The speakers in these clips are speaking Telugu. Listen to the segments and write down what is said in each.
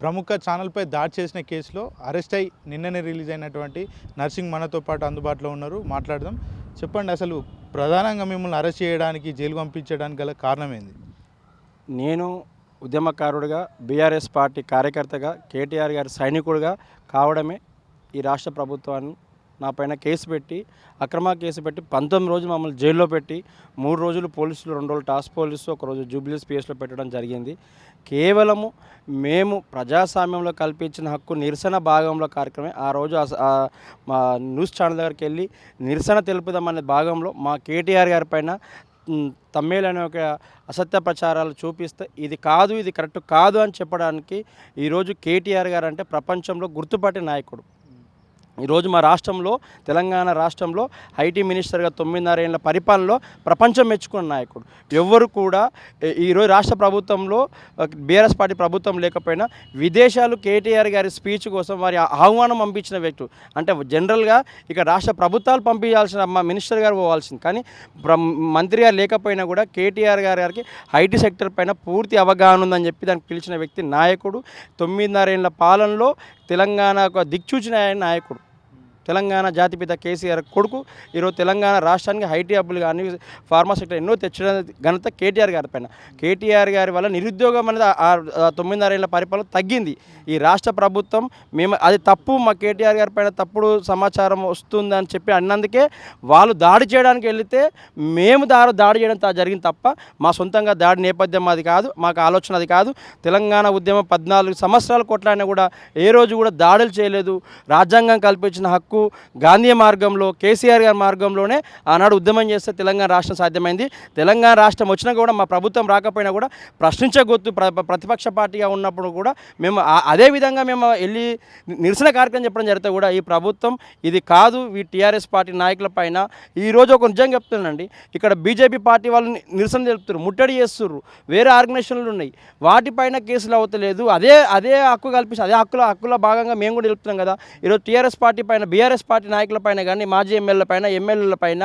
ప్రముఖ ఛానల్పై దాడి చేసిన కేసులో అరెస్ట్ అయి నిన్ననే రిలీజ్ అయినటువంటి నర్సింగ్ మనతో పాటు అందుబాటులో ఉన్నారు. మాట్లాడదాం. చెప్పండి అసలు ప్రధానంగా మిమ్మల్ని అరెస్ట్ చేయడానికి జైలు పంపించడానికి గల కారణం ఏంది? నేను ఉద్యమకారుడిగా బీఆర్ఎస్ పార్టీ కార్యకర్తగా కేటీఆర్ గారి సైనికుడిగా కావడమే ఈ రాష్ట్ర ప్రభుత్వాన్ని నా పైన కేసు పెట్టి అక్రమ కేసు పెట్టి పంతొమ్మిది రోజులు మమ్మల్ని జైల్లో పెట్టి మూడు రోజులు పోలీసులు రెండు రోజులు టాస్క్ పోలీసు ఒక రోజు జూబ్లీస్ పిఎస్లో పెట్టడం జరిగింది. కేవలము మేము ప్రజాస్వామ్యంలో కల్పించిన హక్కు నిరసన భాగంలో కార్యక్రమం ఆ రోజు అస- మా న్యూస్ ఛానల్ దగ్గరికి వెళ్ళి నిరసన తెలుపుదామనే భాగంలో మా కేటీఆర్ గారి పైన మ్, తమ్మేలు అనే ఒక అసత్య ప్రచారాలు చూపిస్తే ఇది కాదు ఇది కరెక్ట్ కాదు అని చెప్పడానికి ఈరోజు కేటీఆర్ గారు అంటే ప్రపంచంలో గుర్తుపట్టే నాయకుడు. ఈరోజు మా రాష్ట్రంలో తెలంగాణ రాష్ట్రంలో ఐటీ మినిస్టర్గా తొమ్మిదిన్నర ఏళ్ళ పరిపాలనలో ప్రపంచం మెచ్చుకున్న నాయకుడు. ఎవ్వరు కూడా ఈరోజు రాష్ట్ర ప్రభుత్వంలో బీఆర్ఎస్ పార్టీ ప్రభుత్వం లేకపోయినా విదేశాలు కేటీఆర్ గారి స్పీచ్ కోసం వారి ఆహ్వానం పంపించిన వ్యక్తులు అంటే జనరల్గా ఇక రాష్ట్ర ప్రభుత్వాలు పంపించాల్సిన మా మినిస్టర్ గారు పోవాల్సింది. కానీ మంత్రి గారు లేకపోయినా కూడా కేటీఆర్ గారి గారికి ఐటీ సెక్టర్ పైన పూర్తి అవగాహన ఉందని చెప్పి దానికి పిలిచిన వ్యక్తి నాయకుడు. తొమ్మిదిన్నర ఏళ్ళ పాలనలో తెలంగాణ ఒక దిక్చూచిన నాయకుడు. తెలంగాణ జాతిపిత కేసీఆర్ కొడుకు. ఈరోజు తెలంగాణ రాష్ట్రానికి ఐటీ హబ్బులు కానీ ఫార్మా సెక్టర్ ఎన్నో తెచ్చిన ఘనత కేటీఆర్ గారి పైన. కేటీఆర్ గారి వల్ల నిరుద్యోగం అనేది తొమ్మిదిన్నరేళ్ళ తొమ్మిదిన్నర ఏళ్ళ పరిపాలన తగ్గింది. ఈ రాష్ట్ర ప్రభుత్వం మేము అది తప్పు మా కేటీఆర్ గారి పైన తప్పుడు సమాచారం వస్తుందని చెప్పి అన్నందుకే వాళ్ళు దాడి చేయడానికి వెళితే మేము దారి దాడి చేయడం జరిగింది తప్ప మా సొంతంగా దాడి నేపథ్యం అది కాదు మాకు ఆలోచన అది కాదు. తెలంగాణ ఉద్యమం పద్నాలుగు సంవత్సరాల కొట్లాడినా కూడా ఏ రోజు కూడా దాడులు చేయలేదు. రాజ్యాంగం కల్పించిన హక్కు గాంధీ మార్గంలో కేసీఆర్ గారి మార్గంలోనే ఆనాడు ఉద్యమం చేస్తే తెలంగాణ రాష్ట్రం సాధ్యమైంది. తెలంగాణ రాష్ట్రం వచ్చినా కూడా మా ప్రభుత్వం రాకపోయినా కూడా ప్రశ్నించగొత్తు ప్ర ప్రతిపక్ష పార్టీగా ఉన్నప్పుడు కూడా మేము అదే విధంగా మేము వెళ్ళి నిరసన కార్యక్రమం చెప్పడం జరిగితే కూడా ఈ ప్రభుత్వం ఇది కాదు ఈ టీఆర్ఎస్ పార్టీ నాయకుల పైన. ఈరోజు ఒక నిజం చెప్తున్నానండి. ఇక్కడ బీజేపీ పార్టీ వాళ్ళని నిరసన తెలుపుతారు ముట్టడి చేస్తున్నారు వేరే ఆర్గనైజేషన్లు ఉన్నాయి. వాటిపైన కేసులు అవుతలేదు. అదే అదే హక్కు కల్పిస్తే అదే హక్కుల హక్కుల భాగంగా మేము కూడా తెలుపుతున్నాం కదా. ఈరోజు టీఆర్ఎస్ పార్టీ పైన బీఆర్ఎస్ పార్టీ నాయకుల పైన కానీ మాజీ ఎమ్మెల్యేల పైన ఎమ్మెల్యేల పైన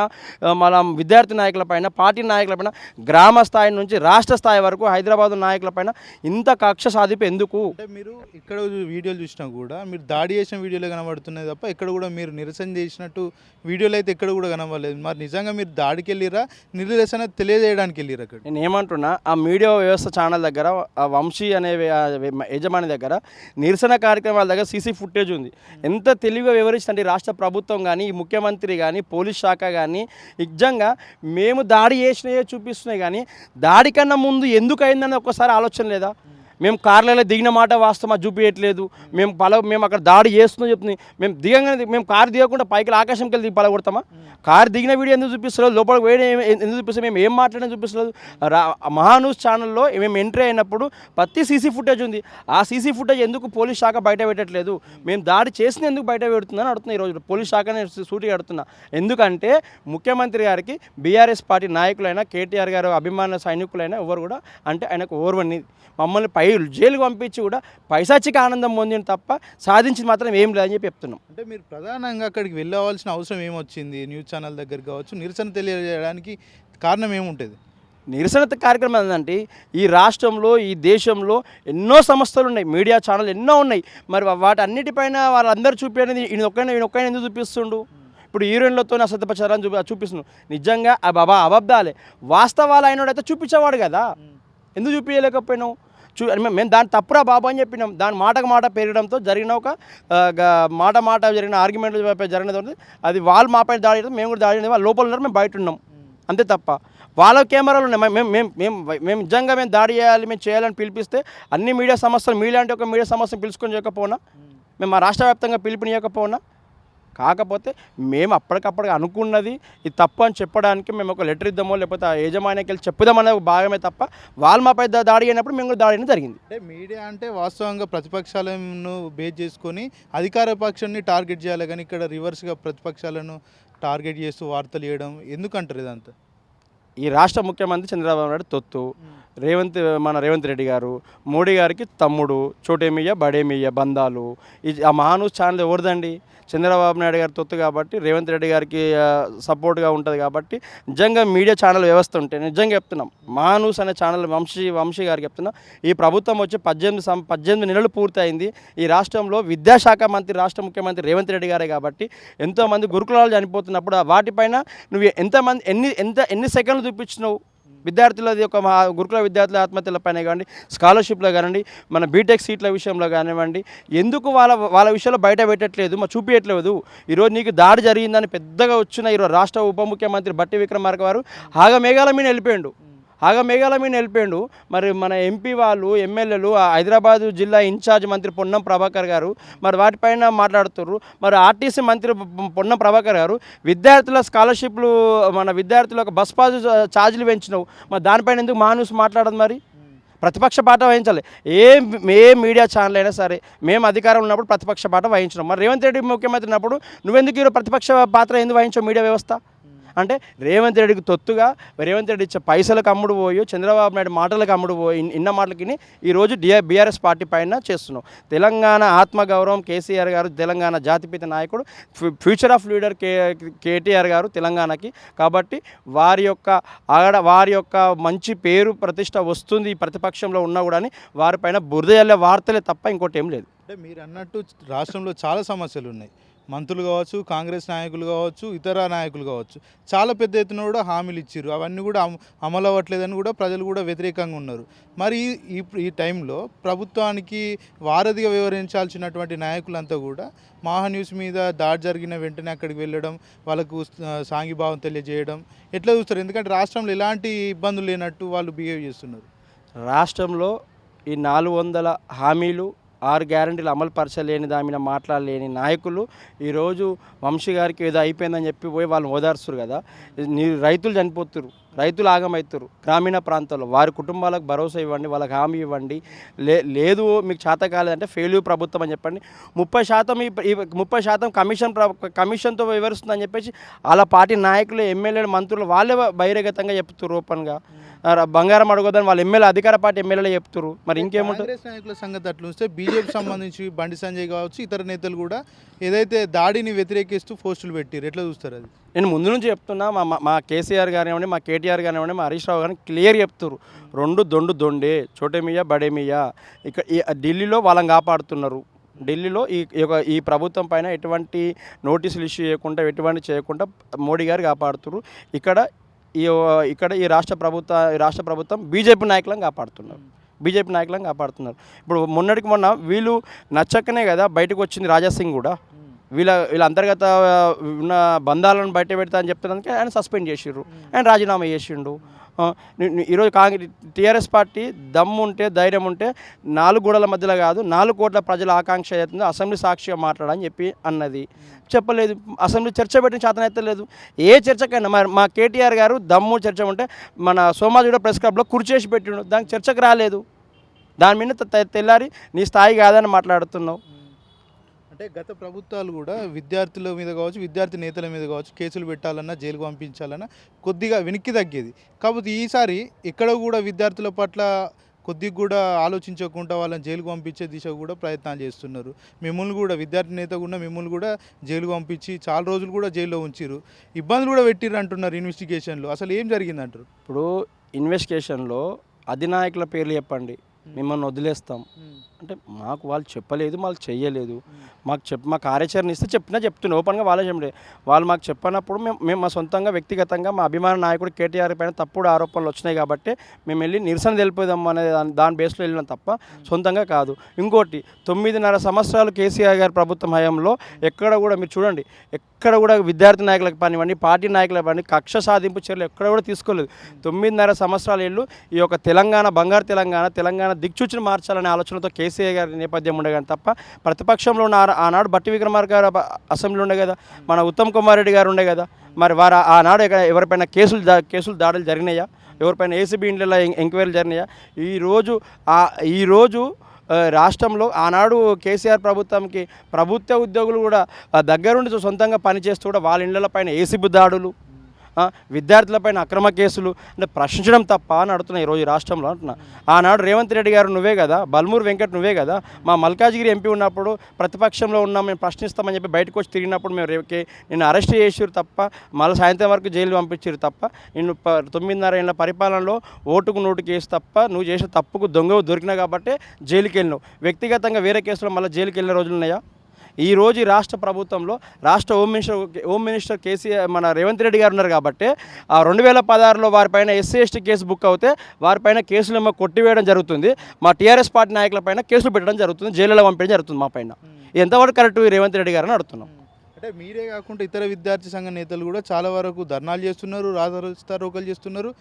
మన విద్యార్థి నాయకుల పైన పార్టీ నాయకుల పైన గ్రామ స్థాయి నుంచి రాష్ట్ర స్థాయి వరకు హైదరాబాద్ నాయకుల పైన ఇంత కక్ష సాధింపు ఎందుకు? అంటే మీరు ఇక్కడ వీడియోలు చూసినా కూడా మీరు దాడి చేసిన వీడియోలే కనబడుతున్నాయి తప్ప ఎక్కడ కూడా మీరు నిరసన చేసినట్టు వీడియోలు అయితే ఎక్కడ కూడా కనబడలేదు. మరి నిజంగా మీరు దాడికి వెళ్ళిరా? నిరసన తెలియజేయడానికి వెళ్ళిరా అక్కడ? నేను ఏమంటున్నా ఆ మీడియా వ్యవస్థ ఛానల్ దగ్గర ఆ వంశీ అనే యజమాని దగ్గర నిరసన కార్యక్రమాల దగ్గర సీసీ ఫుటేజ్ ఉంది. ఎంత తెలివిగా వివరిస్తుంటే ఈ రాష్ట్ర ప్రభుత్వం కానీ ఈ ముఖ్యమంత్రి కానీ పోలీస్ శాఖ కానీ నిజంగా మేము దాడి చేసినవే చూపిస్తున్నాయి కానీ దాడి కన్నా ముందు ఎందుకు అయిందని ఒక్కసారి ఆలోచన లేదా? మేము కార్లలో దిగిన మాట వాస్తవమా చూపించట్లేదు మేము పల మేము అక్కడ దాడి చేస్తుందో చెప్తుంది. మేము దిగంగానే మేము కారు దిగకుండా పైకి ఆకాశంకి వెళ్ళి పలగొడతామా కారు దిగిన వీడియో ఎందుకు చూపిస్తలేదు? లోపల వేడి ఎందుకు చూపిస్తాం మేము ఏం మాట్లాడినా చూపిస్తలేదు? రా మహాన్యూస్ ఛానల్లో మేము ఎంట్రీ అయినప్పుడు ప్రతి సీసీ ఫుటేజ్ ఉంది. ఆ సీసీ ఫుటేజ్ ఎందుకు పోలీస్ శాఖ బయట పెట్టట్లేదు? మేము దాడి చేసిన ఎందుకు బయట పెడుతుందని అడుగుతున్నా ఈరోజు పోలీస్ శాఖనే సూటిగా అడుగుతున్నా. ఎందుకంటే ముఖ్యమంత్రి గారికి బీఆర్ఎస్ పార్టీ నాయకులైనా కేటీఆర్ గారు అభిమాన సైనికులైనా ఎవరు కూడా అంటే ఆయనకు ఓర్వని మమ్మల్ని పై జైలుకు పంపించి కూడా పైసాచిక ఆనందం పొందిన తప్ప సాధించింది మాత్రం ఏం లేదని చెప్పి చెప్తున్నాం. అంటే మీరు ప్రధానంగా అక్కడికి వెళ్ళవలసిన అవసరం ఏమొచ్చింది? న్యూస్ ఛానల్ దగ్గర కావచ్చు నిరసన తెలియజేయడానికి కారణం ఏముంటుంది? నిరసన కార్యక్రమం ఏంటంటే ఈ రాష్ట్రంలో ఈ దేశంలో ఎన్నో సంస్థలు ఉన్నాయి మీడియా ఛానల్ ఎన్నో ఉన్నాయి. మరి వాటన్నిటిపైన వాళ్ళందరూ చూపేది ఈయన ఒక్కైనా ఈయన ఒక్కైనా ఎందుకు చూపిస్తుండు? ఇప్పుడు హీరోయిన్లతో అసత్య ప్రచారాన్ని చూపి చూపిస్తున్నాడు నిజంగా ఆ బాబా అబద్ధాలే. వాస్తవాలు అయినోడైతే చూపించేవాడు కదా. ఎందుకు చూపించలేకపోయినావు చూ మేము మేము దాని తప్పురా బాబు అని చెప్పినాం. దాని మాటకు మాట పెరగడంతో జరిగిన ఒక మాట మాట జరిగిన ఆర్గ్యుమెంట్ జరిగిన అది వాళ్ళు మాపై దాడి మేము కూడా దాడి వాళ్ళు లోపల ఉన్నారు మేము బయట ఉన్నాం. అంతే తప్ప వాళ్ళ కెమెరాలు ఉన్నాయి. మేము మేము మేము మేము నిజంగా మేము దాడి చేయాలి మేము చేయాలని పిలిపిస్తే అన్ని మీడియా సంస్థలు మీలాంటి ఒక మీడియా సంస్థను పిలుచుకొని చేయకపోనా? మేము మా రాష్ట్ర వ్యాప్తంగా పిలుపునియకపోనా కాకపోతే మేము అప్పటికప్పుడు అనుకున్నది ఇది తప్పు అని చెప్పడానికి మేము ఒక లెటర్ ఇద్దామో లేకపోతే ఆ యజమానికి వెళ్ళి చెప్పుదామనే భాగమే తప్ప వాళ్ళు మాపై దాడి అయినప్పుడు మేము కూడా దాడి అనేది జరిగింది. అంటే మీడియా అంటే వాస్తవంగా ప్రతిపక్షాలను బేస్ చేసుకొని అధికార పక్షాన్ని టార్గెట్ చేయాలి కానీ ఇక్కడ రివర్స్గా ప్రతిపక్షాలను టార్గెట్ చేస్తూ వార్తలు చేయడం ఎందుకంటారు ఇదంతా? ఈ రాష్ట్ర ముఖ్యమంత్రి చంద్రబాబు నాయుడు తొత్తు. రేవంత్ మన రేవంత్ రెడ్డి గారు మోడీ గారికి తమ్ముడు చోటేమియ్య బడేమియ్య బంధాలు. ఈ ఆ మహానూస్ ఛానల్ ఎవరిదండి? చంద్రబాబు నాయుడు గారి తొత్తు కాబట్టి రేవంత్ రెడ్డి గారికి సపోర్ట్గా ఉంటుంది కాబట్టి నిజంగా మీడియా ఛానల్ వ్యవస్థ ఉంటే నిజంగా చెప్తున్నాం మానూస్ అనే ఛానల్ వంశీ వంశీ గారికి చెప్తున్నాం ఈ ప్రభుత్వం వచ్చి పద్దెనిమిది సం పద్దెనిమిది నెలలు పూర్తయింది. ఈ రాష్ట్రంలో విద్యాశాఖ మంత్రి రాష్ట్ర ముఖ్యమంత్రి రేవంత్ రెడ్డి గారే కాబట్టి ఎంతోమంది గురుకులాలు చనిపోతున్నప్పుడు ఆ వాటిపైన నువ్వు ఎంతమంది ఎన్ని ఎంత ఎన్ని సెకండ్లు చూపించినావు? విద్యార్థులది ఒక మా గురుకుల విద్యార్థుల ఆత్మహత్యల పైన కానివ్వండి స్కాలర్షిప్లో కానివ్వండి మన బీటెక్ సీట్ల విషయంలో కానివ్వండి ఎందుకు వాళ్ళ వాళ్ళ విషయంలో బయట పెట్టట్లేదు మా చూపించట్లేదు ఈరోజు నీకు దాడి జరిగిందని పెద్దగా వచ్చిన ఈరోజు రాష్ట్ర ఉప ముఖ్యమంత్రి బట్టి విక్రమార్క వారు ఆగ మేఘాల మీద వెళ్ళిపోయాడు. ఆగ మేఘాల మీద వెళ్ళిపోయాడు మరి మన ఎంపీ వాళ్ళు ఎమ్మెల్యేలు హైదరాబాదు జిల్లా ఇన్ఛార్జ్ మంత్రి పొన్నం ప్రభాకర్ గారు మరి వాటిపైన మాట్లాడుతున్నారు మరి ఆర్టీసీ మంత్రి పొన్నం ప్రభాకర్ గారు విద్యార్థుల స్కాలర్షిప్లు మన విద్యార్థులకు బస్ పాస్ ఛార్జీలు పెంచినావు. మరి దానిపైన ఎందుకు మానూస్ మాట్లాడదు మరి? ప్రతిపక్ష పాట వహించాలి. ఏ ఏ మీడియా ఛానల్ అయినా సరే మేము అధికారం ఉన్నప్పుడు ప్రతిపక్ష పాట వహించడం మరి రేవంత్ రెడ్డి ముఖ్యమంత్రి ఉన్నప్పుడు నువ్వెందుకు ఈరోజు ప్రతిపక్ష పాత్ర ఎందుకు వహించావు మీడియా వ్యవస్థ? అంటే రేవంత్ రెడ్డికి తొత్తుగా రేవంత్ రెడ్డి ఇచ్చే పైసలకు అమ్ముడు పోయి చంద్రబాబు నాయుడు మాటలకు అమ్ముడు పోయి ఇన్న మాటలకి ఈరోజు డిఆ బీఆర్ఎస్ పార్టీ పైన చేస్తున్నాం. తెలంగాణ ఆత్మగౌరవం కేసీఆర్ గారు తెలంగాణ జాతిపిత నాయకుడు future of leader K KTR గారు తెలంగాణకి. కాబట్టి వారి యొక్క ఆడ వారి యొక్క మంచి పేరు ప్రతిష్ట వస్తుంది ప్రతిపక్షంలో ఉన్నా కూడా అని వారిపైన బురద వార్తలే తప్ప ఇంకోటి ఏం లేదు. అంటే మీరు అన్నట్టు రాష్ట్రంలో చాలా సమస్యలు ఉన్నాయి. మంత్రులు కావచ్చు కాంగ్రెస్ నాయకులు కావచ్చు ఇతర నాయకులు కావచ్చు. చాలా పెద్ద ఎత్తున కూడా హామీలు ఇచ్చారు అవన్నీ కూడా అమ- అమలు అవ్వట్లేదని కూడా ప్రజలు కూడా వ్యతిరేకంగా ఉన్నారు. మరి ఈ- ఈ టైంలో ప్రభుత్వానికి వారధిగా వివరించాల్సినటువంటి నాయకులంతా కూడా మహా న్యూస్ మీద దాడి జరిగిన వెంటనే అక్కడికి వెళ్ళడం వాళ్ళకు సాంగిభావం సాంఘీభావం తెలియజేయడం ఎట్లా చూస్తారు? ఎందుకంటే రాష్ట్రంలో ఎలాంటి ఇబ్బందులు లేనట్టు వాళ్ళు బిహేవ్ చేస్తున్నారు. రాష్ట్రంలో ఈ నాలుగు వందల హామీలు ఆరు గ్యారంటీలు అమలు పరచలేని దాని మీద మాట్లాడలేని నాయకులు ఈరోజు వంశీ గారికి ఏదో అయిపోయిందని చెప్పి పోయి వాళ్ళని ఓదార్స్తారు కదా. రైతులు చనిపోతున్నారు రైతులు ఆగమవుతారు గ్రామీణ ప్రాంతాల్లో వారి కుటుంబాలకు భరోసా ఇవ్వండి వాళ్ళకి హామీ ఇవ్వండి. లే లేదు మీకు చేత కాలేదంటే ఫెయిల్యూర్ ప్రభుత్వం అని చెప్పండి. ముప్పై శాతం ఈ ముప్పై శాతం కమిషన్ కమిషన్తో వివరిస్తుందని చెప్పేసి వాళ్ళ పార్టీ నాయకులు ఎమ్మెల్యేలు మంత్రులు వాళ్ళే బహిరంగతంగా చెప్తారు ఓపెన్గా. బంగారం అడగొద్దని వాళ్ళ ఎమ్మెల్యే అధికార పార్టీ ఎమ్మెల్యేలు చెప్తారు మరి ఇంకేముంటుంది? నాయకుల సంగతి అట్లా చూస్తే బీజేపీ సంబంధించి బండి సంజయ్ కావచ్చు ఇతర నేతలు కూడా ఏదైతే దాడిని వ్యతిరేకిస్తూ పోస్టులు పెట్టారు ఎట్లా చూస్తారు అది? నేను ముందు నుంచి చెప్తున్నా మా మా- కేసీఆర్ కానివ్వండి మా కేటీఆర్ కానివ్వండి మా హరీష్ రావు కానీ క్లియర్ చెప్తారు రెండు దొండు దొండే చోటేమియా బడేమియా ఇక్కడ ఈ ఢిల్లీలో వాళ్ళని కాపాడుతున్నారు. ఢిల్లీలో ఈ ఈ యొక్క ఈ ప్రభుత్వం పైన ఎటువంటి నోటీసులు ఇష్యూ చేయకుండా ఎటువంటి చేయకుండా మోడీ గారు కాపాడుతున్నారు ఇక్కడ ఈ ఇక్కడ ఈ రాష్ట్ర ప్రభుత్వ రాష్ట్ర ప్రభుత్వం బీజేపీ నాయకులను కాపాడుతున్నారు. బీజేపీ నాయకులను కాపాడుతున్నారు. ఇప్పుడు మొన్నటికి మొన్న వీళ్ళు నచ్చకనే కదా బయటకు వచ్చింది రాజాసింగ్ కూడా. వీళ్ళ వీళ్ళ అంతర్గత ఉన్న బంధాలను బయట పెడతా అని చెప్తున్నందుకే ఆయన సస్పెండ్ చేసిండ్రు. ఆయన రాజీనామా చేసిండు. ఈరోజు కాంగ్రెస్ టీఆర్ఎస్ పార్టీ దమ్ము ఉంటే ధైర్యం ఉంటే నాలుగు గోడల మధ్యలో కాదు నాలుగు కోట్ల ప్రజల ఆకాంక్ష అవుతుంది అసెంబ్లీ సాక్షిగా మాట్లాడని చెప్పి అన్నది. చెప్పలేదు. అసెంబ్లీ చర్చ పెట్టిన చేతన ఎత్తలేదు ఏ చర్చకైనా మరి మా కేటీఆర్ గారు దమ్ము చర్చ ఉంటే మన సోమాజిగూడ ప్రెస్ క్లబ్లో కుర్చేసి పెట్టిండు. దానికి చర్చకు రాలేదు. దాని మీద తెల్లారి నీ స్థాయి కాదని మాట్లాడుతున్నావు. అంటే గత ప్రభుత్వాలు కూడా విద్యార్థుల మీద కావచ్చు విద్యార్థి నేతల మీద కావచ్చు కేసులు పెట్టాలన్నా జైలుకు పంపించాలన్నా కొద్దిగా వెనక్కి తగ్గేది. కాకపోతే ఈసారి ఎక్కడ కూడా విద్యార్థుల పట్ల కొద్దిగా కూడా ఆలోచించకుండా వాళ్ళని జైలుకు పంపించే దిశ కూడా ప్రయత్నాలు చేస్తున్నారు. మిమ్మల్ని కూడా విద్యార్థి నేత కూడా మిమ్మల్ని కూడా జైలుకు పంపించి చాలా రోజులు కూడా జైల్లో ఉంచారు ఇబ్బందులు కూడా పెట్టిర్రు అంటున్నారు ఇన్వెస్టిగేషన్లో. అసలు ఏం జరిగిందంటారు? ఇప్పుడు ఇన్వెస్టిగేషన్లో అధినాయకుల పేర్లు చెప్పండి. మిమ్మల్ని వదిలేస్తాం. అంటే మాకు వాళ్ళు చెప్పలేదు మాకు చెయ్యలేదు. మాకు చెప్ మా కార్యాచరణ ఇస్తే చెప్పినా చెప్తున్నా ఓపెన్గా వాళ్ళే చెప్పండి వాళ్ళు మాకు చెప్పనప్పుడు మేము మేము మా సొంతంగా వ్యక్తిగతంగా మా అభిమాన నాయకుడు కేటీఆర్ పైన తప్పుడు ఆరోపణలు వచ్చినాయి కాబట్టి మేము వెళ్ళి నిరసన తెలిపోదాం అనే దాని దాని బేస్లో వెళ్ళినాం తప్ప సొంతంగా కాదు. ఇంకోటి తొమ్మిదిన్నర సంవత్సరాలు కేసీఆర్ గారి ప్రభుత్వం హయాంలో ఎక్కడ కూడా మీరు చూడండి ఎక్కడ కూడా విద్యార్థి నాయకులకు పనివ్వండి పార్టీ నాయకులకు పని కక్ష సాధింపు చర్యలు ఎక్కడ కూడా తీసుకోలేదు. తొమ్మిదిన్నర సంవత్సరాల ఏళ్ళు ఈ యొక్క తెలంగాణ బంగారు తెలంగాణ తెలంగాణ దిక్సూచిని మార్చాలనే ఆలోచనతో కేసీఆర్ గారి నేపథ్యం ఉండగానే కానీ తప్ప ప్రతిపక్షంలో ఉన్న ఆనాడు బట్టి విక్రమార్ గారు అసెంబ్లీ ఉండే కదా మన ఉత్తమ్ కుమార్ రెడ్డి గారు ఉండే కదా మరి వారు ఆనాడు ఎవరిపైన కేసులు దా- కేసులు దాడులు జరిగినాయా? ఎవరిపైన ఏసీబీ ఇండ్లలో ఎం- ఎంక్వైరీలు జరిగినాయా? ఈరోజు ఆ ఈరోజు రాష్ట్రంలో ఆనాడు కేసీఆర్ ప్రభుత్వంకి ప్రభుత్వ ఉద్యోగులు కూడా దగ్గరుండి సొంతంగా పనిచేస్తూ కూడా వాళ్ళ ఇండ్ల పైన ఏసీబీ దాడులు విద్యార్థులపైన అక్రమ కేసులు అంటే ప్రశ్నించడం తప్ప అని అడుగుతున్నాయి ఈరోజు రాష్ట్రంలో అంటున్నా. ఆనాడు రేవంత్ రెడ్డి గారు నువ్వే కదా బల్మూరు వెంకట్ నువ్వే కదా మా మల్కాజ్గిరి ఎంపీ ఉన్నప్పుడు ప్రతిపక్షంలో ఉన్నాం మేము ప్రశ్నిస్తామని చెప్పి బయటకు వచ్చి తిరిగినప్పుడు మేము రేపు నిన్ను అరెస్ట్ చేసారు తప్ప మళ్ళీ సాయంత్రం వరకు జైలు పంపించారు తప్ప నిన్ను ప తొమ్మిదిన్నర ఏళ్ళ పరిపాలనలో ఓటుకు నోటు కేసు తప్ప నువ్వు చేసిన తప్పుకు దొంగ దొరికినా కాబట్టి జైలుకి వెళ్ళినావు వ్యక్తిగతంగా వేరే కేసులో మళ్ళీ జైలుకి వెళ్ళిన రోజులు ఉన్నాయా? ఈ రోజు ఈ రాష్ట్ర ప్రభుత్వంలో రాష్ట్ర home minister home minister KCR మన రేవంత్ రెడ్డి గారు ఉన్నారు కాబట్టి ఆ రెండు వేల పదహారులో వారిపైన ఎస్సీ ఎస్టీ కేసు బుక్ అవుతే వారిపైన కేసులు ఏమో కొట్టివేయడం జరుగుతుంది. మా టీఆర్ఎస్ పార్టీ నాయకులపైన కేసులు పెట్టడం జరుగుతుంది జైలులో పంపించడం జరుగుతుంది మా పైన. ఎంతవరకు కరెక్ట్ రేవంత్ రెడ్డి గారిని అడుగుతున్నాం. అంటే మీరే కాకుండా ఇతర విద్యార్థి సంఘ నేతలు కూడా చాలా వరకు ధర్నాలు చేస్తున్నారు రాస్తారోకలు చేస్తున్నారు.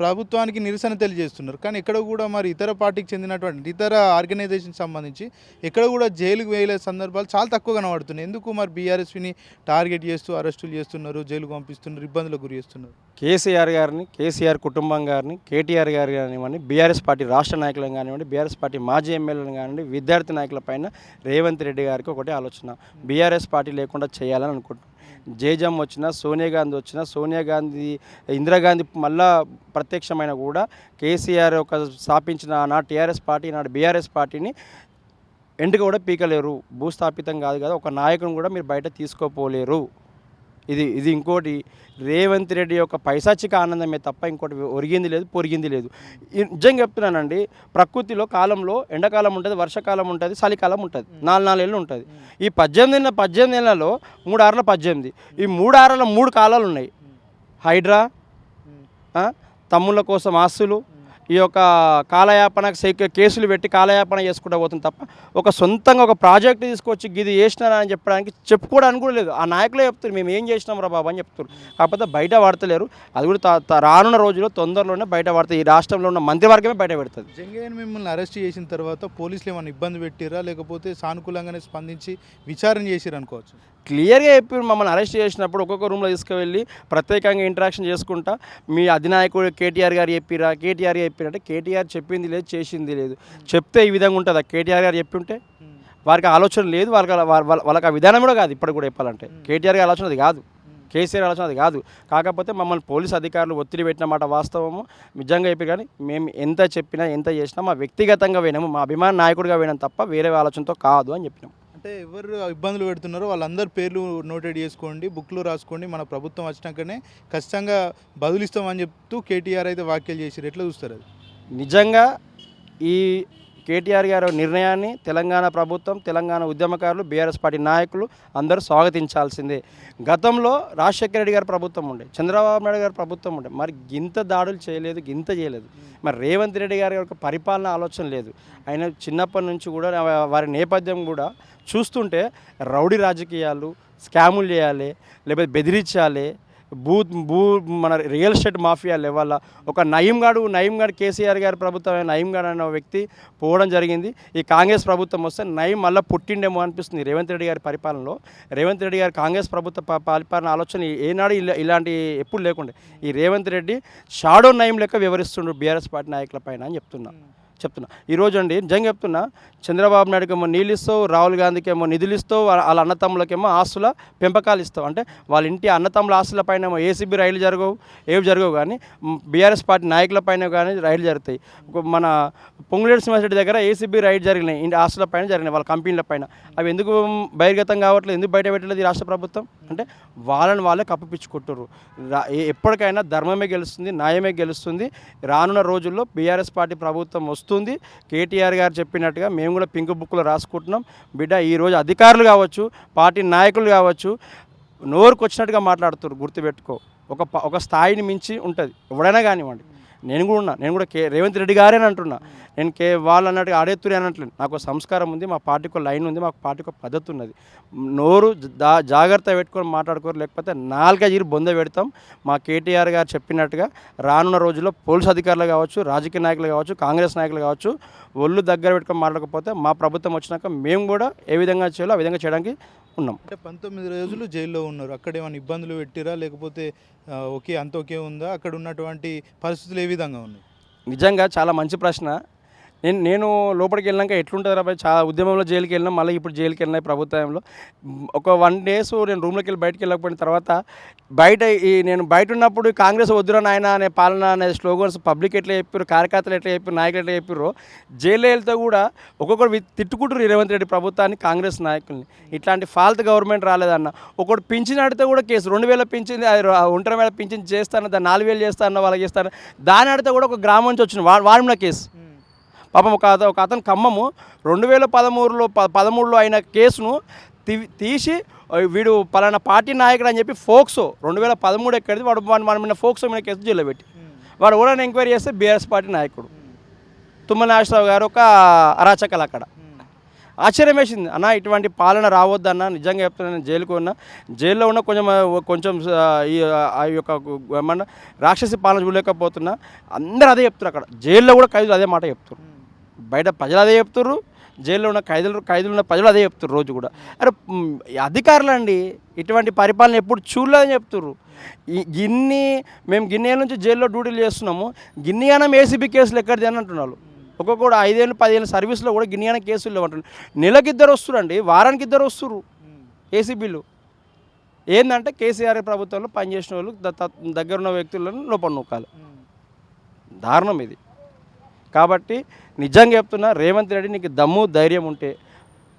ప్రభుత్వానికి నిరసన తెలియజేస్తున్నారు. కానీ ఎక్కడ కూడా మరి ఇతర పార్టీకి చెందినటువంటి ఇతర ఆర్గనైజేషన్ సంబంధించి ఎక్కడ కూడా జైలుకు వేయలే సందర్భాలు చాలా తక్కువ కనబడుతున్నాయి. ఎందుకు మరి బీఆర్ఎస్ని టార్గెట్ చేస్తూ అరెస్టులు చేస్తున్నారు జైలుకు పంపిస్తున్నారు ఇబ్బందులకు గురి చేస్తున్నారు? కేసీఆర్ గారిని కేసీఆర్ కుటుంబం గారిని కేటీఆర్ గారు కానివ్వండి బీఆర్ఎస్ పార్టీ రాష్ట్ర నాయకులను కానివ్వండి బీఆర్ఎస్ పార్టీ మాజీ ఎమ్మెల్యేలను కానివ్వండి విద్యార్థి నాయకుల పైన రేవంత్ రెడ్డి గారికి ఒకటే ఆలోచన. బీఆర్ఎస్ పార్టీ లేకుండా చేయాలని అనుకుంటున్నాం జేజమ్ వచ్చినా సోనియా గాంధీ వచ్చినా సోనియా గాంధీ ఇందిరాగాంధీ మళ్ళా ప్రత్యక్షమైన కూడా కేసీఆర్ ఒక స్థాపించిన నా టీఆర్ఎస్ పార్టీ నాడు బీఆర్ఎస్ పార్టీని ఎండుకు కూడా పీకలేరు. భూస్థాపితం కాదు కదా ఒక నాయకుని కూడా మీరు బయట తీసుకోపోలేరు. ఇది ఇది ఇంకోటి రేవంత్ రెడ్డి యొక్క పైశాచిక ఆనందమే తప్ప ఇంకోటి ఒరిగింది లేదు పొరిగింది లేదు. నిజంగా చెప్తున్నానండి ప్రకృతిలో కాలంలో ఎండాకాలం ఉంటుంది వర్షాకాలం ఉంటుంది చలికాలం ఉంటుంది నాలుగు నాలుగు ఏళ్ళు ఉంటుంది. ఈ పద్దెనిమిది పద్దెనిమిది నెలలలో మూడు ఆరుల పద్దెనిమిది ఈ మూడు ఆరుల మూడు కాలాలు ఉన్నాయి. హైడ్రా తమ్ముళ్ళ కోసం ఆస్తులు ఈ యొక్క కాలయాపన కేసులు పెట్టి కాలయాపన చేసుకుంటూ పోతుంది తప్ప ఒక సొంతంగా ఒక ప్రాజెక్ట్ తీసుకొచ్చి ఇది చేసినారా అని చెప్పడానికి చెప్పుకోవడానికి కూడా లేదు. ఆ నాయకులే చెప్తారు మేము ఏం చేసినాం రా బాబు అని చెప్తారు కాకపోతే బయట వాడతలేరు. అది కూడా రానున్న రోజుల్లో తొందరలోనే బయట పడుతుంది ఈ రాష్ట్రంలో ఉన్న మంత్రివర్గమే బయట పెడుతుంది. జంగయ్యని మిమ్మల్ని అరెస్ట్ చేసిన తర్వాత పోలీసులు ఏమైనా ఇబ్బంది పెట్టిరా లేకపోతే సానుకూలంగానే స్పందించి విచారణ చేసిరనుకోవచ్చు క్లియర్గా చెప్పి మమ్మల్ని అరెస్ట్ చేసినప్పుడు ఒక్కొక్క రూమ్లో తీసుకువెళ్ళి ప్రత్యేకంగా ఇంటరాక్షన్ చేసుకుంటా మీ అధినాయకుడు కేటీఆర్ గారు చెప్పిరా కేటీఆర్ చెప్పిరా అంటే కేటీఆర్ చెప్పింది లేదు చేసింది లేదు. చెప్తే ఈ విధంగా ఉంటుందా? కేటీఆర్ గారు చెప్పి ఉంటే వారికి ఆలోచన లేదు వాళ్ళకి వాళ్ళ- వాళ్ళ- వాళ్ళకి ఆ విధానం కూడా కాదు ఇప్పుడు కూడా చెప్పాలంటే. కేటీఆర్ గారి ఆలోచన అది కాదు. కేసీఆర్ ఆలోచన అది కాదు. కాకపోతే మమ్మల్ని పోలీస్ అధికారులు ఒత్తిడి పెట్టిన మాట వాస్తవము. నిజంగా చెప్పి కానీ మేము ఎంత చెప్పినా ఎంత చేసినా మా వ్యక్తిగతంగా పోయినాము మా అభిమాన నాయకుడిగా పోయినాం తప్ప వేరే ఆలోచనతో కాదు అని చెప్పినాం. అంటే ఎవరు ఇబ్బందులు పెడుతున్నారో వాళ్ళందరి పేర్లు నోటెడ్ చేసుకోండి బుక్లో రాసుకోండి మన ప్రభుత్వం వచ్చినాకనే ఖచ్చితంగా బదులిస్తామని చెప్తూ కేటీఆర్ అయితే వ్యాఖ్యలు చేసిరు ఎట్లా చూస్తారు అది? నిజంగా ఈ కేటీఆర్ గారి నిర్ణయాన్ని తెలంగాణ ప్రభుత్వం తెలంగాణ ఉద్యమకారులు బీఆర్ఎస్ పార్టీ నాయకులు అందరూ స్వాగతించాల్సిందే. గతంలో రాజశేఖర రెడ్డి గారి ప్రభుత్వం ఉండే చంద్రబాబు నాయుడు గారి ప్రభుత్వం ఉండే మరి గింత దాడులు చేయలేదు గింత చేయలేదు. మరి రేవంత్ రెడ్డి గారి యొక్క పరిపాలన ఆలోచన లేదు. ఆయన చిన్నప్పటి నుంచి కూడా వారి నేపథ్యం కూడా చూస్తుంటే రౌడీ రాజకీయాలు స్కాములు చేయాలి లేకపోతే బెదిరించాలి భూ భూ మన రియల్ ఎస్టేట్ మాఫియా లెవెల్ ఒక నయీం గాడు నయీం గాడు కేసీఆర్ గారి ప్రభుత్వం నయీం గాడు అనే వ్యక్తి పోవడం జరిగింది. ఈ కాంగ్రెస్ ప్రభుత్వం వస్తే నయీం మళ్ళీ పుట్టిండేమో అనిపిస్తుంది రేవంత్ రెడ్డి గారి పరిపాలనలో. రేవంత్ రెడ్డి గారి కాంగ్రెస్ ప్రభుత్వ ప- పరిపాలన ఆలోచన ఏనాడు ఇలా ఇలాంటి ఎప్పుడు లేకుండే. ఈ రేవంత్ రెడ్డి షాడో నయం లెక్క వివరిస్తుండ్రు బీఆర్ఎస్ పార్టీ నాయకుల పైన అని చెప్తున్నా. చెప్తున్నా. ఈరోజు అండి నిజంగా చెప్తున్నా చంద్రబాబు నాయుడుకి ఏమో నీళ్ళు ఇస్తావు రాహుల్ గాంధీకి ఏమో నిధులు ఇస్తావు వాళ్ళ అన్నతమ్ములకేమో ఆస్తుల పెంపకాలు ఇస్తావు. అంటే వాళ్ళ ఇంటి అన్నతమ్ముల ఆస్తుల పైన ఏమో ఏసీబీ రైలు జరగవు ఏవి జరగవు కానీ బీఆర్ఎస్ పార్టీ నాయకుల పైన కానీ రైలు జరుగుతాయి. మన పొంగులేడు సింహారెడ్డి దగ్గర ఏసీబీ రైడ్ జరిగినాయి ఇంటి ఆస్తుల పైన జరిగినాయి వాళ్ళ కంపెనీల పైన. అవి ఎందుకు బహిర్గతం కావట్లేదు ఎందుకు బయట పెట్టలేదు ఈ రాష్ట్ర ప్రభుత్వం? అంటే వాళ్ళని వాళ్ళే కప్పిపించుకుంటారు ఎప్పటికైనా ధర్మమే గెలుస్తుంది న్యాయమే గెలుస్తుంది. రానున్న రోజుల్లో బీఆర్ఎస్ పార్టీ ప్రభుత్వం జరుగుతుంది. కేటీఆర్ గారు చెప్పినట్టుగా మేము కూడా పింక్ బుక్లో రాసుకుంటున్నాం. బిడ్డ ఈరోజు అధికారులు కావచ్చు పార్టీ నాయకులు కావచ్చు నోరుకు వచ్చినట్టుగా మాట్లాడుతారు గుర్తుపెట్టుకో. ఒక ఒక స్థాయిని మించి ఉంటుంది. ఎవడైనా కానివ్వండి. నేను కూడా ఉన్నా. నేను కూడా కే రేవంత్ రెడ్డి గారే అని అంటున్నా. నేను కే వాళ్ళు అన్నట్టుగా ఆడేత్తురి అనట్లేదు నాకు ఒక సంస్కారం ఉంది మా పార్టీకి లైన్ ఉంది మాకు పార్టీకి ఒక పద్ధతి ఉన్నది. నోరు దా జాగ్రత్త పెట్టుకొని మాట్లాడుకోరు లేకపోతే నాలుగైదు జీరు బొంద పెడతాం. మా కేటీఆర్ గారు చెప్పినట్టుగా రానున్న రోజుల్లో పోలీస్ అధికారులు కావచ్చు రాజకీయ నాయకులు కావచ్చు కాంగ్రెస్ నాయకులు కావచ్చు ఒళ్ళు దగ్గర పెట్టుకొని మాట్లాడకపోతే మా ప్రభుత్వం వచ్చినాక మేము కూడా ఏ విధంగా చేయాలో ఆ విధంగా చేయడానికి ఉన్నాం అంటే పంతొమ్మిది రోజులు జైల్లో ఉన్నారు. అక్కడ ఏమైనా ఇబ్బందులు పెట్టిరా? లేకపోతే ఓకే అంత ఓకే ఉందా? అక్కడ ఉన్నటువంటి పరిస్థితులు ఏ విధంగా ఉన్నాయి? నిజంగా చాలా మంచి ప్రశ్న. నేను నేను లోపలికి వెళ్ళాక ఎట్లుంటుంది రాబాయ్ చాలా ఉద్యమంలో జైలుకి వెళ్ళినా మళ్ళీ ఇప్పుడు జైలుకి వెళ్ళినాయి ప్రభుత్వంలో ఒక వన్ డేస్ నేను రూమ్లోకి వెళ్ళి బయటకు వెళ్ళకపోయిన తర్వాత బయట ఈ నేను బయట ఉన్నప్పుడు కాంగ్రెస్ వద్దురా నాయన అనే పాలన అనే స్లోగన్స్ పబ్లిక్ ఎట్లా చెప్పారు కార్యకర్తలు ఎట్లా చెప్పారు నాయకులు ఎట్లా చెప్పారు జైలు వెళ్తే కూడా ఒక్కొక్కరు తిట్టుకుంటారు రేవంత్ రెడ్డి ప్రభుత్వాన్ని కాంగ్రెస్ నాయకుల్ని. ఇట్లాంటి ఫాల్త్ గవర్నమెంట్ రాలేదన్న. ఒకటి పింఛన్ అడితే కూడా కేసు రెండు వేల పింఛన్ ఒంటరి వేల పింఛన్ చేస్తాను దాన్ని నాలుగు వేలు చేస్తాను వాళ్ళకి చేస్తాను. దాని అడితే కూడా ఒక గ్రామం నుంచి వచ్చిన వా వాడి కేసు. పాపం ఒక ఒక అతను ఖమ్మము రెండు వేల పదమూడులో ప పదమూడులో అయిన కేసును తీసి "ఓ, వీడు పలానా పార్టీ నాయకుడు అని చెప్పి ఫోక్సో రెండు వేల పదమూడు ఎక్కడిది వాడు మన మీద ఫోక్సో మీద కేసు జైల్లో పెట్టి. వాడు కూడా ఎంక్వైరీ చేస్తే బీఆర్ఎస్ పార్టీ నాయకుడు. తుమ్మల నాగేశ్వరరావు గారు ఒక అరాచకలు అక్కడ. ఆశ్చర్యం వేసింది. అన్న ఇటువంటి పాలన రావద్దన్న నిజంగా చెప్తున్నాను నేను జైలుకు ఉన్నా. జైల్లో ఉన్న కొంచెం కొంచెం ఈ ఆ యొక్క ఏమన్నా రాక్షసి పాలన చూడలేకపోతున్నా. అందరూ అదే చెప్తారు అక్కడ. జైల్లో కూడా ఖైదీలు అదే మాట చెప్తారు బయట ప్రజలు అదే చెప్తుర్రు జైల్లో ఉన్న ఖైదీలు ఖైదీలు ఉన్న ప్రజలు అదే చెప్తున్నారు రోజు కూడా. అరే అధికారులండి అధికారులు అండి ఇటువంటి పరిపాలన ఎప్పుడు చూడలేదని చెప్తున్నారు గిన్ని మేము గిన్నెల నుంచి జైల్లో డ్యూటీలు చేస్తున్నాము గిన్నెయానం ఏసీబీ కేసులు ఎక్కడిది అని అంటున్నారు? ఒక్కొక్కడు ఐదేళ్ళు పదిహేను సర్వీస్లో కూడా గిన్నెయానం కేసులు లేవంటున్నారు నెలకి ఇద్దరు వస్తురండి వారానికి ఇద్దరు వస్తున్నారు ఏసీబీలు. ఏంటంటే కేసీఆర్ ప్రభుత్వంలో పనిచేసిన వాళ్ళు దగ్గరున్న వ్యక్తులను లోపల నొక్కాలి. దారుణం ఇది. కాబట్టి నిజంగా చెప్తున్నా రేవంత్ రెడ్డి నీకు దమ్ము ధైర్యం ఉంటే